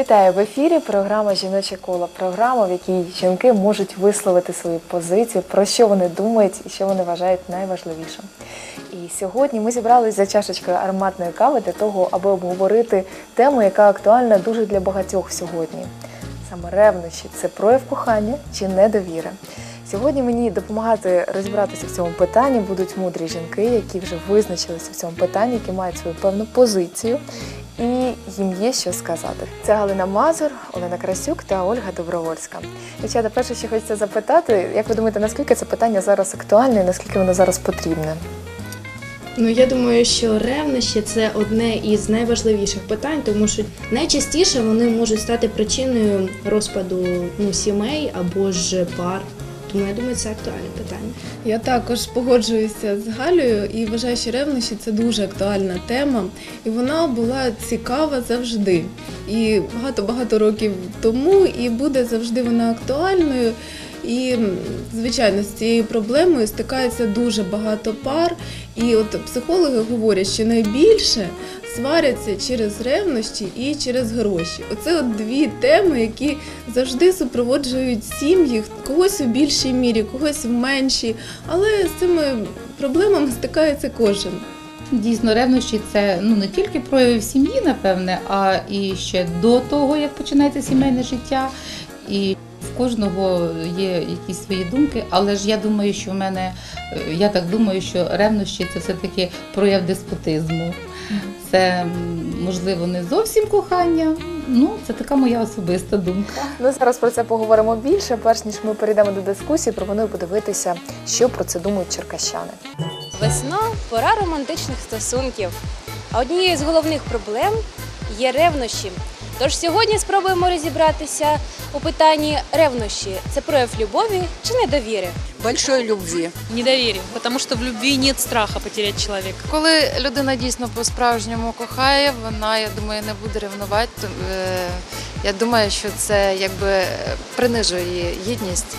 Вітаю в ефірі. Програма Жіноче коло. Програма, в якій жінки можуть висловити свої позиції, про що вони думають і що вони вважають найважливішим. І сьогодні ми зібралися за чашечкою ароматної кави для того, аби обговорити тему, яка актуальна дуже для багатьох сьогодні. Саме ревнощі це прояв кохання чи недовіри. Сьогодні мені допомагати розібратися в цьому питанні будуть мудрі жінки, які вже визначилися в цьому питанні, які мають свою певну позицію, і їм є що сказати. Це Галина Мазур, Олена Красюк та Ольга Добровольська. Дівчата, перше, що хочеться запитати, як ви думаєте, наскільки це питання зараз актуальне, і наскільки воно зараз потрібне? Ну я думаю, що ревнощі це одне із найважливіших питань, тому що найчастіше вони можуть стати причиною розпаду ну, сімей або ж пар. Тому я думаю, це актуальне питання. Я також погоджуюся з Галею і вважаю, що ревнощі це дуже актуальна тема, і вона була цікава завжди. І багато-багато років тому, і буде завжди вона актуальною. І звичайно, з цією проблемою стикається дуже багато пар. І от психологи говорять, що найбільше сваряться через ревнощі і через гроші. Оце от дві теми, які завжди супроводжують сім'ї, когось у більшій мірі, когось в меншій. Але з цими проблемами стикається кожен. Дійсно, ревнощі це ну не тільки прояви сім'ї, напевне, а і ще до того, як починається сімейне життя. І кожного є якісь свої думки, але ж я думаю, що в мене е, я так думаю, що ревнощі це все-таки прояв деспотизму. Це можливо не зовсім кохання. Ну, це така моя особиста думка. Ну зараз про це поговоримо більше. Перш ніж ми перейдемо до дискусії, пропоную подивитися, що про це думають черкащани. Весна пора романтичних стосунків. А однією з головних проблем є ревнощі. Тож сьогодні спробуємо розібратися у питанні ревнощі це прояв любові чи недовіри. Большої любві. недоверие, тому що в любві нет страха потеряти чоловіка. Коли людина дійсно по-справжньому кохає, вона, я думаю, не буде ревнувати. е, Я думаю, що це якби принижує її гідність.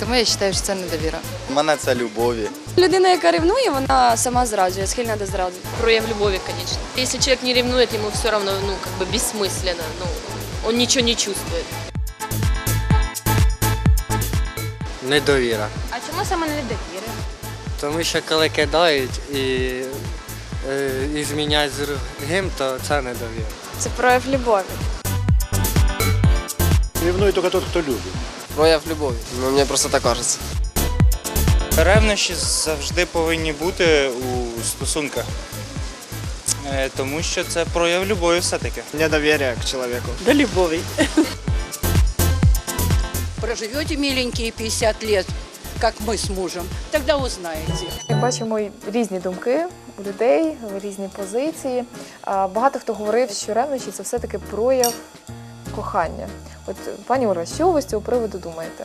Тому я вважаю, що це недовіра. У мене це любові. Людина, яка ревнує, вона сама зраджує, схильна до зради. Прояв любови, конечно. Если человек не ревнует, ему все равно, ну, как бы бессмысленно, ну, он ничего не чувствует. Недовіра. А чому саме недовіри? Тому що коли кидають і, е, і зміняють з другим, то це недовіра. Це прояв любові. Ревнует только тот, кто любит. Прояв любові. Ну, мені просто так кажеться. Ревнощі завжди повинні бути у стосунках, Е, тому що це прояв любові все-таки. Недоверие к человеку. До любові. Проживете миленькие 50 лет, как мы с мужем, тогда узнаете. Як бачимо, різні думки у людей, різні позиції. Багато хто говорив, що ревнощі це все-таки прояв кохання. От пані Ольга, що ви з цього приводу думаєте?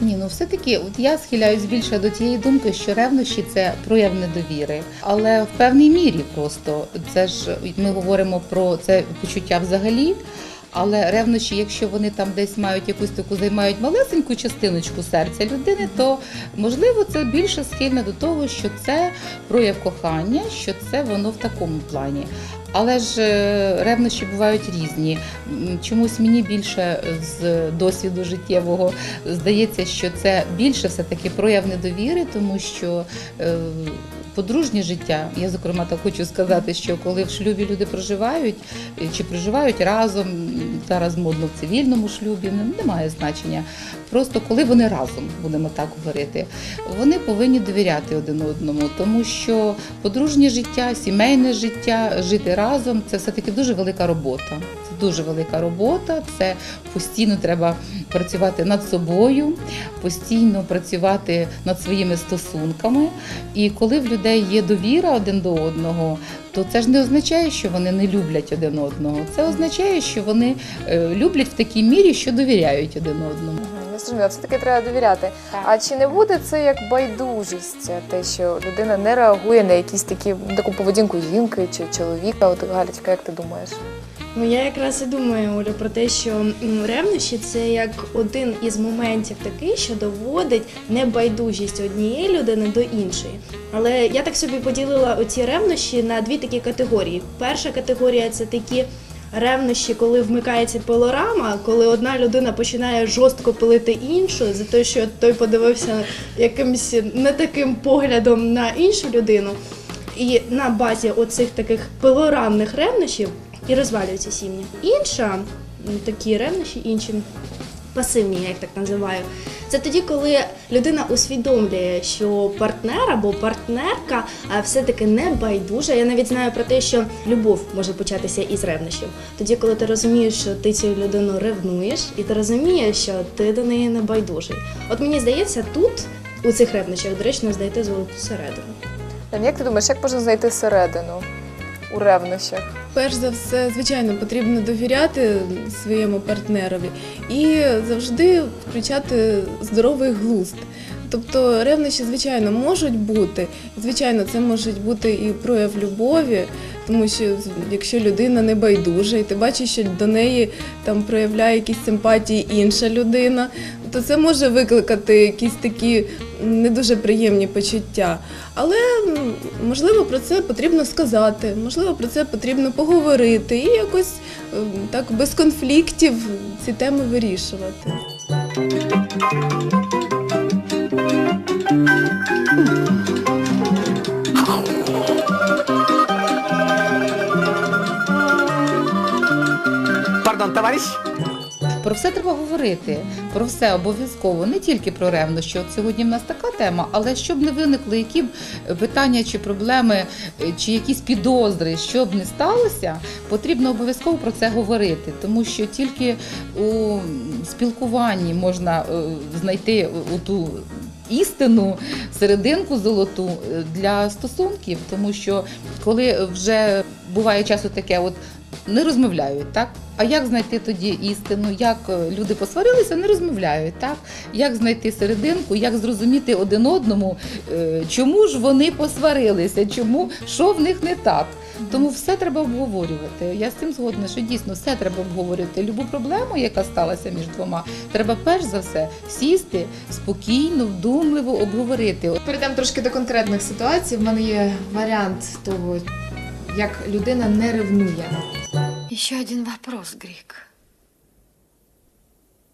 Ні, ну все-таки, от я схиляюсь більше до тієї думки, що ревнощі це прояв недовіри, але в певній мірі просто це ж ми говоримо про це почуття взагалі. Але ревнощі, якщо вони там десь мають якусь таку займають малесеньку частиночку серця людини, то можливо це більше схильне до того, що це прояв кохання, що це воно в такому плані. Але ж е, ревнощі бувають різні. Чомусь мені більше з досвіду життєвого здається, що це більше все-таки прояв недовіри, тому що е, подружнє життя, я зокрема так хочу сказати, що коли в шлюбі люди проживають е, чи проживають разом, зараз модно в цивільному шлюбі, немає значення. Просто коли вони разом, будемо так говорити, вони повинні довіряти один одному, тому що подружнє життя, сімейне життя, жити разом це все-таки дуже велика робота. Дуже велика робота. Це постійно треба працювати над собою, постійно працювати над своїми стосунками. І коли в людей є довіра один до одного, то це ж не означає, що вони не люблять один одного. Це означає, що вони е, люблять в такій мірі, що довіряють один одному. Мгм, Я зрозуміла, все-таки треба довіряти. А чи не буде це як байдужість, те, що людина не реагує на якісь такі таку поведінку жінки чи чоловіка? От Галічка, як ти думаєш? Ну я якраз і думаю, Оля, про те, що ревнощі це як один із моментів такий, що доводить небайдужість однієї людини до іншої. Але я так собі поділила оці ревнощі на дві такі категорії. Перша категорія це такі ревнощі, коли вмикається пилорама, коли одна людина починає жорстко пилити іншу за те, що той подивився якимось не таким поглядом на іншу людину. І на базі оцих таких пилорамних ревнощів і розвалюються сім'ї. Інша такі ревнощі, інші пасивні, я їх так називаю. Це тоді, коли людина усвідомлює, що партнер або партнерка все-таки не байдужа. Я навіть знаю про те, що любов може початися із ревнощів. Тоді, коли ти розумієш, що ти цю людину ревнуєш, і ти розумієш, що ти до неї не байдужий. От мені здається, тут у цих ревнощах доречно знайти золоту середину. Як ти думаєш, як можна знайти середину у ревнощах? Перш за все, звичайно, потрібно довіряти своєму партнерові і завжди включати здоровий глузд. Тобто ревнощі, звичайно, можуть бути. Звичайно, це може бути і прояв любові, тому що якщо людина не байдужа, і ти бачиш, що до неї там проявляє якісь симпатії інша людина, то це може викликати якісь такі не дуже приємні почуття. Але можливо про це потрібно сказати, можливо, про це потрібно поговорити і якось ем, так без конфліктів ці теми вирішувати. Пардон, товарищ? Про все треба говорити, про все обов'язково, не тільки про ревнощі. От сьогодні в нас така тема, але щоб не виникли які б питання чи проблеми, е, чи якісь підозри, що б не сталося, потрібно обов'язково про це говорити, тому що тільки у спілкуванні можна е, знайти ту. Істину, серединку золоту е, для стосунків, тому що коли вже буває часу таке, от не розмовляють, так? А як знайти тоді істину? Як е, люди посварилися, не розмовляють, так? Як знайти серединку, як зрозуміти один одному, е, чому ж вони посварилися, чому що в них не так? Тому все треба обговорювати. Я з цим згодна, що дійсно все треба обговорювати. Любу проблему, яка сталася між двома, треба перш за все сісти спокійно, вдумливо обговорити. Перейдемо трошки до конкретних ситуацій. В мене є варіант того, як людина не ревнує. Еще один вопрос, Грик.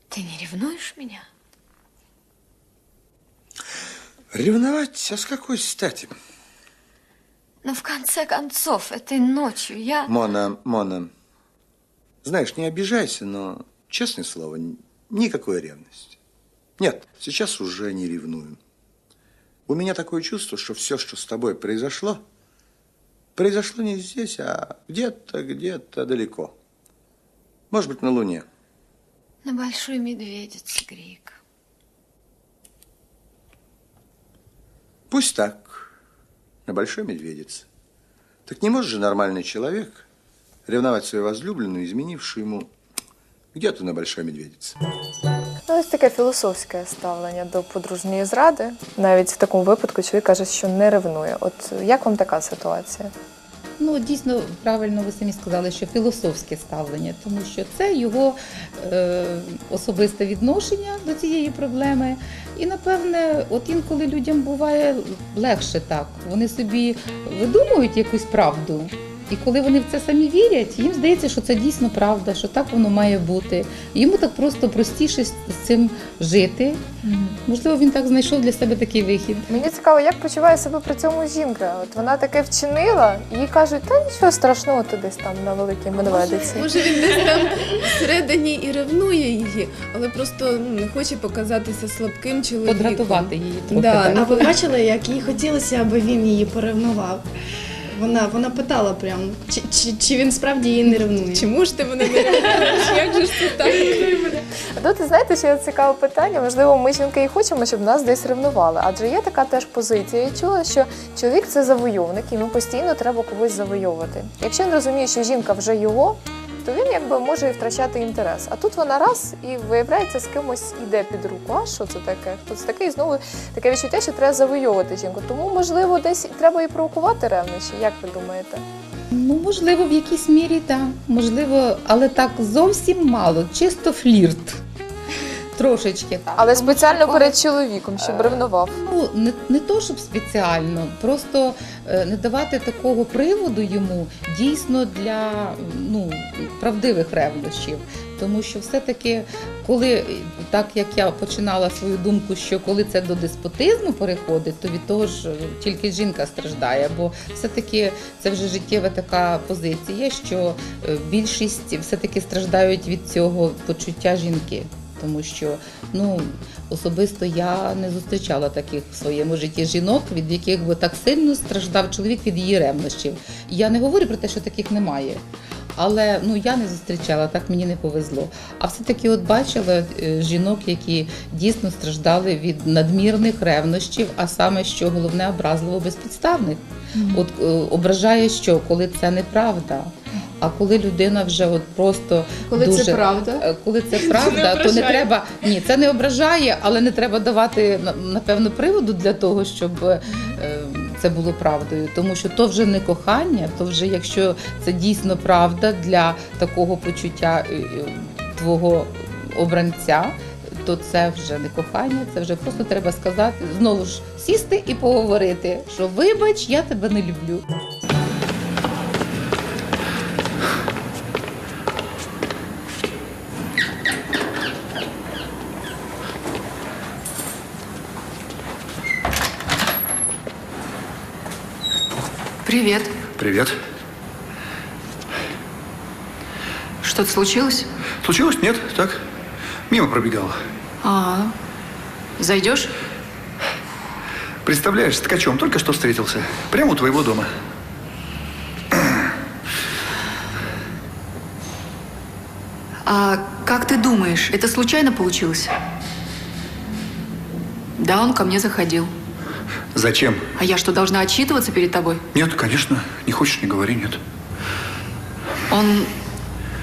Ты не ревнуешь меня? Ревновать? А с какой стати? Но в конце концов, этой ночью я... Мона, Мона, знаешь, не обижайся, но, честное слово, никакой ревности. Нет, сейчас уже не ревную. У меня такое чувство, что все, что с тобой произошло, произошло не здесь, а где-то, где-то далеко. Может быть, на Луне. На большой медведице, Грик. Пусть так, на большой медведице. Так не может же нормальный человек ревновать свою возлюбленную, изменившую ему где-то на большой медведице. Ну, ось таке філософське ставлення до подружньої зради. Навіть в такому випадку чоловік каже, що не ревнує. От як вам така ситуація? Ну, дійсно, правильно ви самі сказали, що філософське ставлення, тому що це його е, особисте відношення до цієї проблеми. І, напевне, от інколи людям буває легше так. Вони собі видумують якусь правду. І коли вони в це самі вірять, їм здається, що це дійсно правда, що так воно має бути. Йому так просто простіше з цим жити. Можливо, він так знайшов для себе такий вихід. Мені цікаво, як почуває себе при цьому жінка. От вона таке вчинила, і їй кажуть, та нічого страшного, ти десь там на великій медведиці. Може, він десь там всередині і ревнує її, але просто ну, не хоче показатися слабким чоловіком. Подратувати її трохи. Да, так. А ви бачили, як їй хотілося, аби він її поревнував? Вона, вона питала прям, чи, чи, чи він справді її не ревнує. Чому ж ти мене не ревнуєш? Як же ж це так? Тут, знаєте, ще цікаве питання. Можливо, ми жінки і хочемо, щоб нас десь ревнували. Адже є така теж позиція. Я чула, що чоловік це завойовник, йому постійно треба когось завойовувати. Якщо він розуміє, що жінка вже його, то він якби може і втрачати інтерес. А тут вона раз і виявляється з кимось іде під руку. А що це таке? Хто це такий? Знову таке відчуття, що треба завойовувати жінку. Тому, можливо, десь і треба і провокувати ревнощі. Як ви думаєте? Ну, можливо, в якійсь мірі так. Можливо, але так зовсім мало, чисто флірт. Трошечки так. Але спеціально коли- перед чоловіком, щоб Е, ревнував. Ну, не, не то, щоб спеціально, просто е, не давати такого приводу йому дійсно для ну, правдивих ревнощів. Тому що все-таки, коли е, так як я починала свою думку, що коли це до деспотизму переходить, то від того ж тільки жінка страждає, бо все-таки це вже життєва така позиція, що більшість все-таки страждають від цього почуття жінки. Тому що ну особисто я не зустрічала таких в своєму житті жінок, від яких би так сильно страждав чоловік від її ревнощів. Я не говорю про те, що таких немає. Але ну я не зустрічала, так мені не повезло. А все-таки от бачила е, жінок, які дійсно страждали від надмірних ревнощів, а саме що головне образливо безпідставних. От е, ображає, що коли це неправда. А коли людина вже от просто Коли дуже, це правда? Е, коли це правда, не то не треба ні, це не ображає, але не треба давати на- напевно приводу для того, щоб е, це було правдою. Тому що то вже не кохання, то вже якщо це дійсно правда для такого почуття е, е, твого обранця. То це вже не кохання, це вже просто треба сказати, знову ж сісти і поговорити, що вибач, я тебе не люблю. Привет. Привет. Что-то случилось? Случилось? Нет? Так? Мимо пробегал. А, зайдешь? Представляешь, с ткачом только что встретился. Прямо у твоего дома. А как ты думаешь, это случайно получилось? Да, он ко мне заходил. Зачем? А я что, должна отчитываться перед тобой? Нет, конечно. Не хочешь, не говори, нет. Он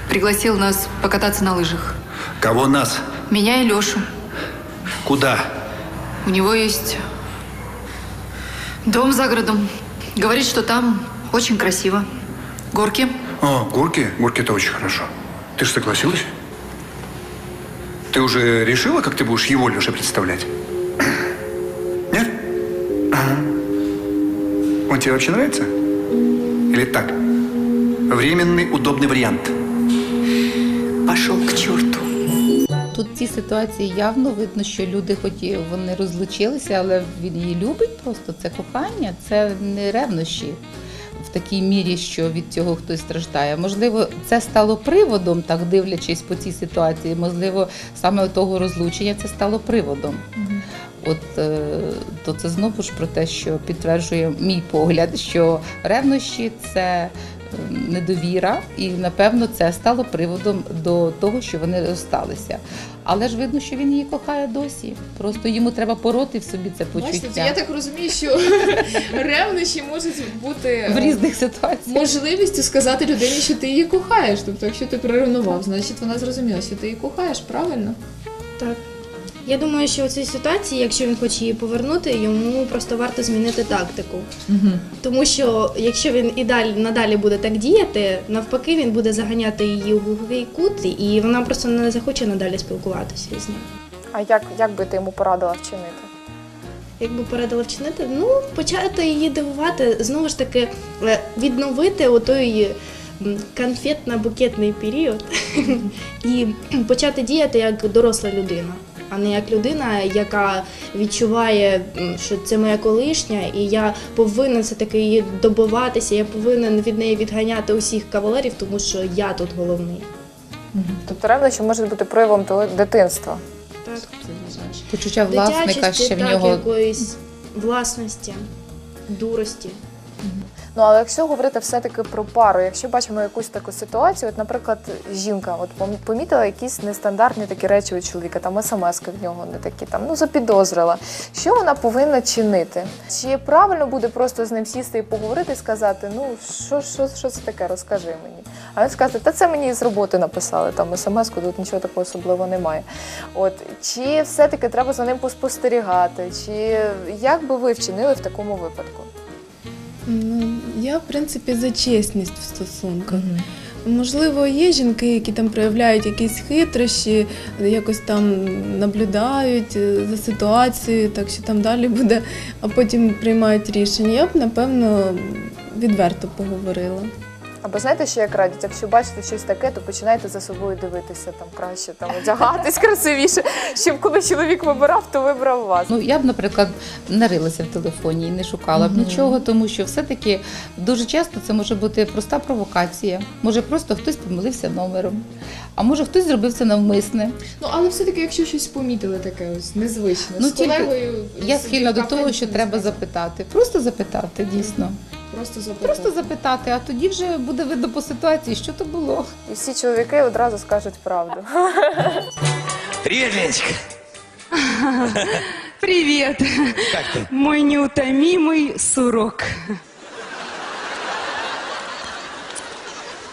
пригласил нас покататься на лыжах. Кого нас? Меня и Лешу. Куда? У него есть дом за городом. Говорит, что там очень красиво. Горки. О, горки? Горки это очень хорошо. Ты же согласилась? Ты уже решила, как ты будешь его Леша представлять? Он тебе вообще нравится? Или так? Временный удобный вариант. Пошел к черту. Тут в цій ситуації явно видно, що люди, хоч і вони розлучилися, але він її любить просто. Це кохання, це не ревнощі в такій мірі, що від цього хтось страждає. Можливо, це стало приводом, так дивлячись по цій ситуації. Можливо, саме того розлучення це стало приводом. От е, то це знову ж про те, що підтверджує мій погляд, що ревнощі це е, недовіра, і напевно це стало приводом до того, що вони розсталися. Але ж видно, що він її кохає досі. Просто йому треба пороти в собі це Бачите, почуття я так розумію, що ревнощі можуть бути в різних ситуаціях. можливістю сказати людині, що ти її кохаєш. Тобто, якщо ти приревнував, значить вона зрозуміла, що ти її кохаєш, правильно? Так. Я думаю, що у цій ситуації, якщо він хоче її повернути, йому просто варто змінити тактику. Тому що якщо він і далі надалі буде так діяти, навпаки, він буде заганяти її у глухий кут, і вона просто не захоче надалі спілкуватися з ним. А як, як би ти йому порадила вчинити? Якби порадила вчинити, ну почати її дивувати, знову ж таки, е, відновити отой конфетно-букетний період і почати діяти як доросла людина, а не як людина, яка відчуває, що це моя колишня, і я повинен все таки її добиватися, я повинен від неї відганяти усіх кавалерів, тому що я тут головний. Тобто ревнощі можуть бути проявом того дитинства. Так. Почуття власника Дитячості, ще в так, нього якоїсь власності, дурості. Ну але якщо говорити все-таки про пару, якщо бачимо якусь таку ситуацію, от, наприклад, жінка от пом- помітила якісь нестандартні такі речі у чоловіка, там смски в нього не такі, там ну запідозрила. Що вона повинна чинити? Чи правильно буде просто з ним сісти і поговорити і сказати, ну що, що, що це таке, розкажи мені. А він сказати, та це мені з роботи написали, там смс-ку, тут нічого такого особливого немає. От чи все-таки треба за ним поспостерігати, чи як би ви вчинили в такому випадку? Ну, я, в принципі, за чесність в стосунках. Можливо, є жінки, які там проявляють якісь хитрощі, якось там наблюдають е, за ситуацією, так що там далі буде, а потім приймають рішення. Я б напевно відверто поговорила. Або знаєте, що як радять, якщо бачите щось таке, то починайте за собою дивитися там краще, там одягатись красивіше, щоб коли чоловік вибирав, то вибрав вас. Ну я б, наприклад, не рилася в телефоні і не шукала б нічого, тому що все-таки дуже часто це може бути проста провокація. Може, просто хтось помилився номером, а може хтось зробив це навмисне. Ну але все-таки, якщо щось помітили таке ось незвичне, Ну з колегою я схильна до того, що треба запитати. Просто запитати, дійсно. Просто запитати. Просто запитати, а тоді вже буде видно по ситуації, що то було. І всі чоловіки одразу скажуть правду. Привет, Леночка. Привет, Как ты? мой неутомимый сурок.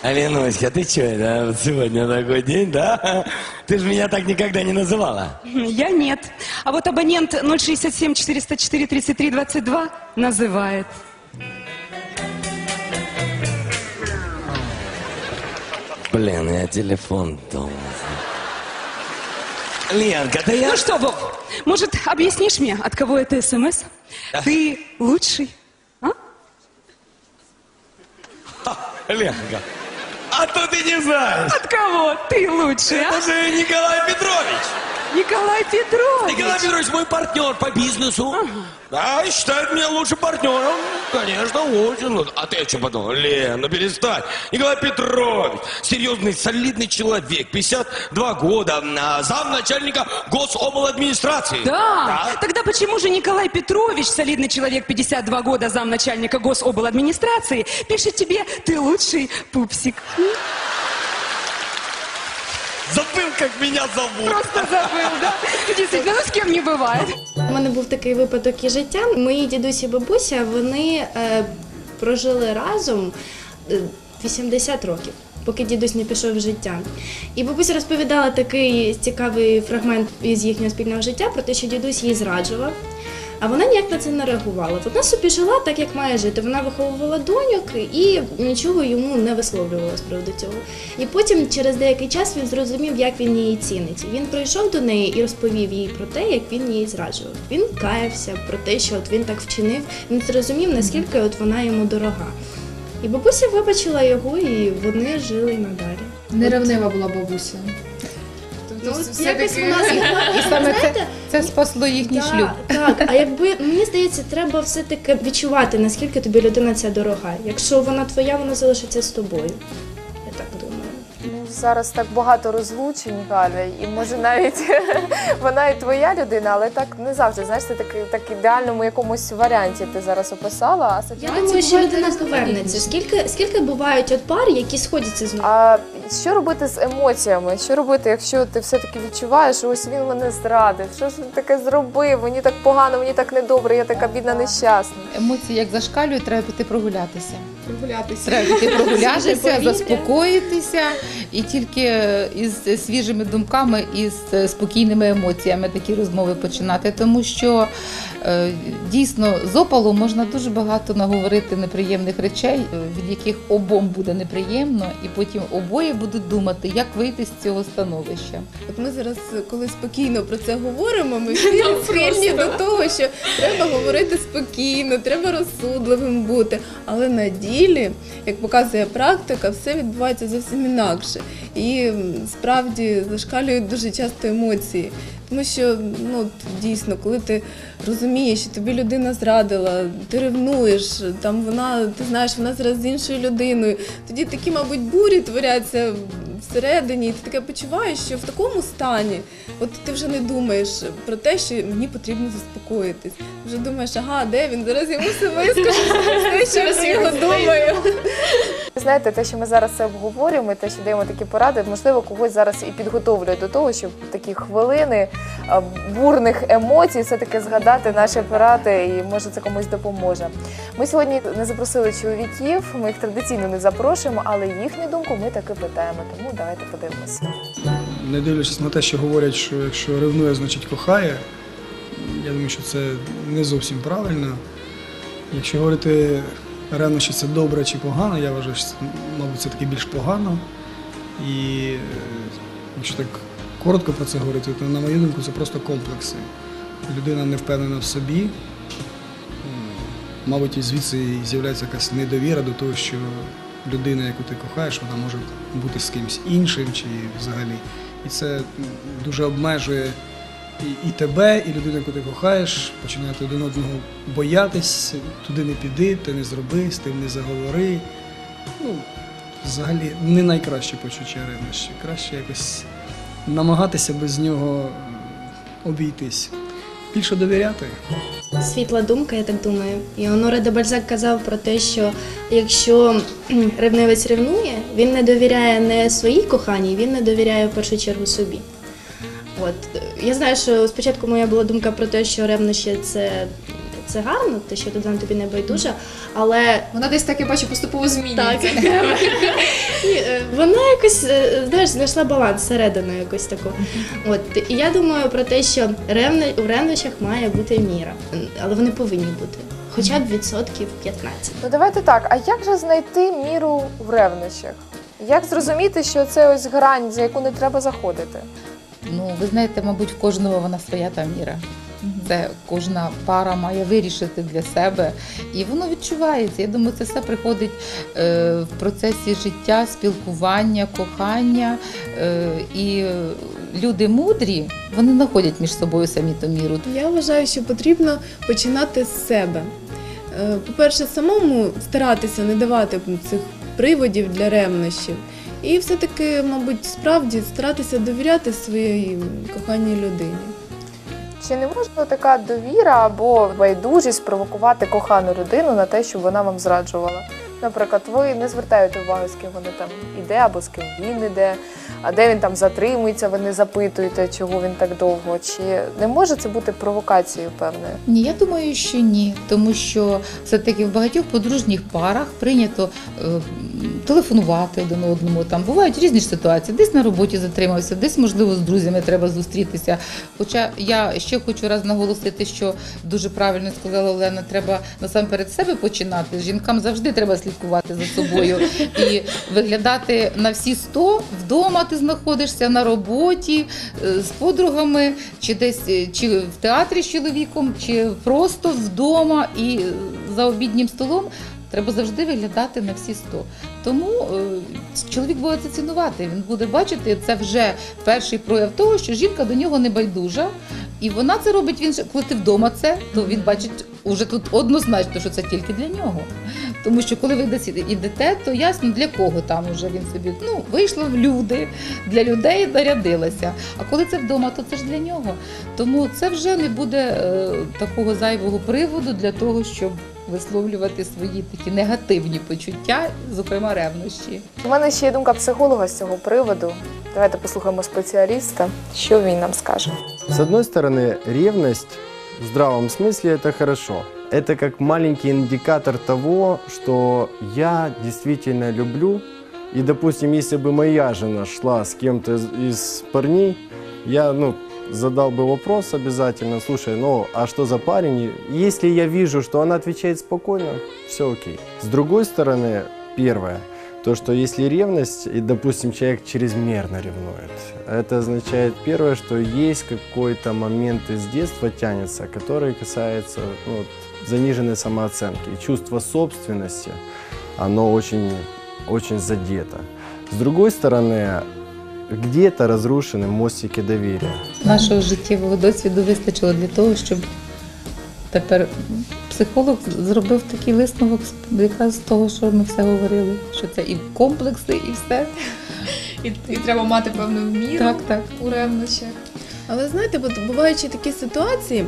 А, Леночка, ты что это? Вот сегодня такой день, да? Ты же меня так никогда не называла. Я нет. А вот абонент 067 404 33 22 называет. Блин, я телефон дома. Ленка, да я... Ну что, Вов, может, объяснишь мне, от кого это СМС? Ты лучший. Ленка, а то ты не знаешь. От кого ты лучший, а? Это же Николай Петрович. Николай Петрович. Николай Петрович мой партнер по бизнесу. Да, и считает меня лучшим партнером. Конечно, очень. А ты о чем подумал? Лен, ну перестань. Николай Петрович, серьезный, солидный человек, 52 года, а, замначальника гособладминистрации. Да. Тогда почему же Николай Петрович, солидный человек, 52 года, замначальника гособладминистрации, пишет тебе «ты лучший пупсик»? Забыл, как меня зовут. Просто забыл, да? Действительно, ну с кем не бывает. У мене був такий випадок і життя. Мої дідусь і бабуся вони е, прожили разом е, 80 років. Поки дідусь не пішов в життя. І бабуся розповідала такий цікавий фрагмент із їхнього спільного життя про те, що дідусь її зраджував. А вона ніяк на це не реагувала. Вона собі жила так, як має жити. Вона виховувала доньок і нічого йому не висловлювала з приводу цього. І потім, через деякий час, він зрозумів, як він її цінить. Він прийшов до неї і розповів їй про те, як він її зраджував. Він каявся про те, що от він так вчинив. Він зрозумів, наскільки от вона йому дорога. І бабуся вибачила його, і вони жили надалі. Неревнива була бабуся. Ну, Тобто якось вона. І саме це, Знаєте, це спасло їхній Так, шлюб. Так, а якби мені здається, треба все-таки відчувати, наскільки тобі людина ця дорога. Якщо вона твоя, вона залишиться з тобою. Я так думаю. Ну, зараз так багато розлучень, Галя, і може навіть вона і твоя людина, але так не завжди. Знаєш, це так, так ідеальному якомусь варіанті ти зараз описала. А Я думаю, що людина повернеться. Скільки, скільки бувають от пар, які сходяться знову? А що робити з емоціями? Що робити, якщо ти все-таки відчуваєш, що ось він мене зрадив? Що ж він таке зробив? Мені так погано, мені так недобре, я така бідна нещасна. Емоції як зашкалюють, треба піти прогулятися. Прогулятися. Треба піти прогулятися, заспокоїтися і тільки із свіжими думками і з спокійними емоціями такі розмови починати. Тому що дійсно з опалу можна дуже багато наговорити неприємних речей, е, від яких обом буде неприємно, і потім обоє будуть думати, як вийти з цього становища. От ми зараз, коли спокійно про це говоримо, ми всі Ну, схильні до того, що треба говорити спокійно, треба розсудливим бути. Але на ділі, як показує практика, все відбувається зовсім інакше. І справді зашкалюють дуже часто емоції. Тому що ну дійсно, коли ти розумієш, що тобі людина зрадила, ти ревнуєш, там вона, ти знаєш, вона зараз з іншою людиною. Тоді такі, мабуть, бурі творяться всередині, і ти таке почуваєш, що в такому стані, от ти вже не думаєш про те, що мені потрібно заспокоїтись. Вже думаєш, ага, де він? Зараз йому все вискажу, що я нього думаю. Знаєте, те, що ми зараз це обговорюємо, те, що даємо такі поради, можливо, когось зараз і підготовлює до того, щоб в такі хвилини бурних емоцій все-таки згадати наші поради, і може це комусь допоможе. Ми сьогодні не запросили чоловіків, ми їх традиційно не запрошуємо, але їхню думку ми таки питаємо. Тому давайте подивимося. не дивлячись на те, що говорять, що якщо ревнує, значить кохає, я думаю, що це не зовсім правильно. Якщо говорити ревнощі це добре чи погано, я вважаю, що це, мабуть, це таки більш погано. І якщо так коротко про це говорити, то на мою думку це просто комплекси. Людина не впевнена в собі. Мабуть, звідси з'являється якась недовіра до того, що людина, яку ти кохаєш, вона може бути з кимось іншим чи взагалі. І це дуже обмежує і, і тебе, і людину, яку ти кохаєш, починаєте один одного боятись, туди не піди, ти не зроби, з тим не заговори. Ну, взагалі не найкраще почуття ревнощі. Краще якось намагатися без нього обійтись. Більше довіряти. Світла думка, я так думаю. І Оноре де Бальзак казав про те, що якщо ревнивець ревнує, він не довіряє не своїй коханій, він не довіряє в першу чергу собі. От я знаю, що спочатку моя була думка про те, що ревнощі це, це гарно, те, що людина тобі не байдужа, але Вона десь так я бачу поступово змінюється. Так. Е, Вона якось е, знаєш, знайшла баланс середину якось таку. От і я думаю про те, що ревни, у ревнощах має бути міра, але вони повинні бути. Хоча б відсотків 15. Ну давайте так. А як же знайти міру в ревнощах? Як зрозуміти, що це ось грань, за яку не треба заходити? Ну, ви знаєте, мабуть, в кожного вона своя та міра. Це кожна пара має вирішити для себе, і воно відчувається. Я думаю, це все приходить е, в процесі життя, спілкування, кохання. Е, і люди мудрі, вони знаходять між собою самі ту міру. Я вважаю, що потрібно починати з себе. Е, По-перше, самому старатися не давати цих приводів для ревнощів. І все-таки, мабуть, справді старатися довіряти своїй коханій людині. Чи не може така довіра або байдужість провокувати кохану людину на те, щоб вона вам зраджувала? Наприклад, ви не звертаєте уваги, з ким вона там іде або з ким він іде, а де він там затримується, ви не запитуєте, чого він так довго. Чи не може це бути провокацією певною? Ні, я думаю, що ні, тому що все-таки в багатьох подружніх парах прийнято е, телефонувати один одному. Там бувають різні ж ситуації, десь на роботі затримався, десь, можливо, з друзями треба зустрітися. Хоча я ще хочу раз наголосити, що дуже правильно сказала Олена, треба насамперед себе починати. Жінкам завжди треба слідкувати за собою і виглядати на всі сто. Вдома ти знаходишся на роботі е, з подругами, чи десь е, чи в театрі з чоловіком, чи просто вдома і е, за обіднім столом. Треба завжди виглядати на всі сто. Тому чоловік буде це цінувати. Він буде бачити це вже перший прояв того, що жінка до нього не байдужа, і вона це робить. Він коли ти вдома це, то він бачить уже тут однозначно, що це тільки для нього. Тому що коли ви ідете, то ясно для кого там уже він собі ну вийшла в люди, для людей нарядилася. А коли це вдома, то це ж для нього. Тому це вже не буде е, такого зайвого приводу для того, щоб висловлювати свої такі негативні почуття, зокрема ревнощі. У мене ще є думка психолога з цього приводу. Давайте послухаємо спеціаліста, що він нам скаже. С одной стороны, ревность в здравом смысле это хорошо. Это как маленький индикатор того, что я действительно люблю. И, допустим, если бы моя жена шла с кем-то из, из парней, я ну, задал бы вопрос обязательно, слушай, ну а что за парень? И Если я вижу, что она отвечает спокойно, все окей. С другой стороны, первое, то, что если ревность, и, допустим, человек чрезмерно ревнует, это означает первое, что есть какой-то момент из детства тянется, который касается ну, вот, заниженной самооценки. И чувство собственности, оно очень, очень задето. С другой стороны, где-то разрушены мостики доверия. Нашого життєвого досвіду вистачило для того, щоб тепер психолог зробив такий висновок з- якраз з того, що ми все говорили, що це і комплекси, і все. І, і треба мати певну міру Так, так. у ревнощах. Але знаєте, от буваючи такі ситуації,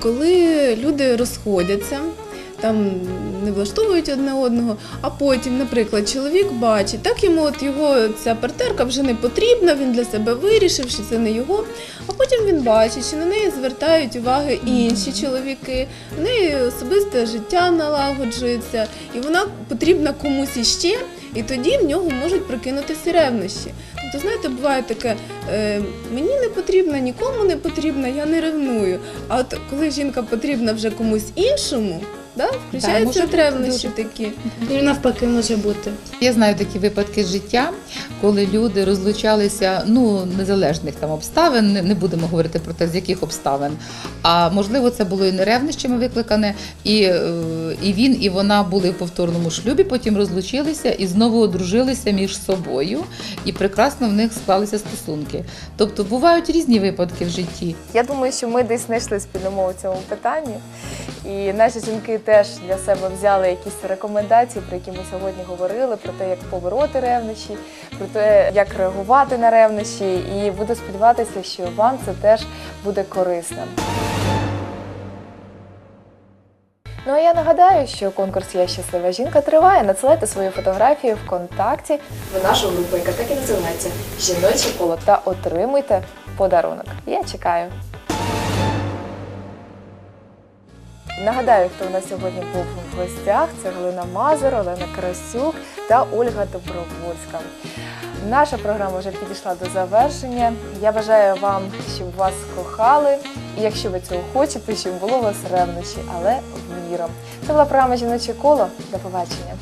коли люди розходяться, там не влаштовують одне одного, а потім, наприклад, чоловік бачить, так йому от його ця партнерка вже не потрібна, він для себе вирішив, що це не його. А потім він бачить, що на неї звертають уваги інші чоловіки, в неї особисте життя налагоджується, і вона потрібна комусь іще, і тоді в нього можуть прокинутися ревнощі. Тобто, знаєте, буває таке, е, мені не потрібна, нікому не потрібна, я не ревную. А от коли жінка потрібна вже комусь іншому, Да, включаються от бути такі. І навпаки може бути. Я знаю такі випадки з життя, коли люди розлучалися ну незалежних там обставин. Не, будемо говорити про те, з яких обставин. А можливо, це було і не ревнощами викликане, і, е, і він, і вона були в повторному шлюбі, потім розлучилися і знову одружилися між собою, і прекрасно в них склалися стосунки. Тобто бувають різні випадки в житті. Я думаю, що ми десь знайшли спільну мову в цьому питанні. І наші жінки теж для себе взяли якісь рекомендації, про які ми сьогодні говорили, про те, як побороти ревнощі, про те, як реагувати на ревнощі. І буду сподіватися, що вам це теж буде корисним. Ну а я нагадаю, що конкурс Я щаслива жінка триває. Надсилайте свої фотографії ВКонтакті в нашу групу, яка так і називається Жіноче коло та отримуйте подарунок. Я чекаю. Нагадаю, хто у нас сьогодні був в гостях. Це Галина Мазур, Олена Красюк та Ольга Добровольська. Наша програма вже підійшла до завершення. Я бажаю вам, щоб вас кохали, і якщо ви цього хочете, щоб було у вас ревнощі, але в міру. Це була програма Жіноче коло. До побачення.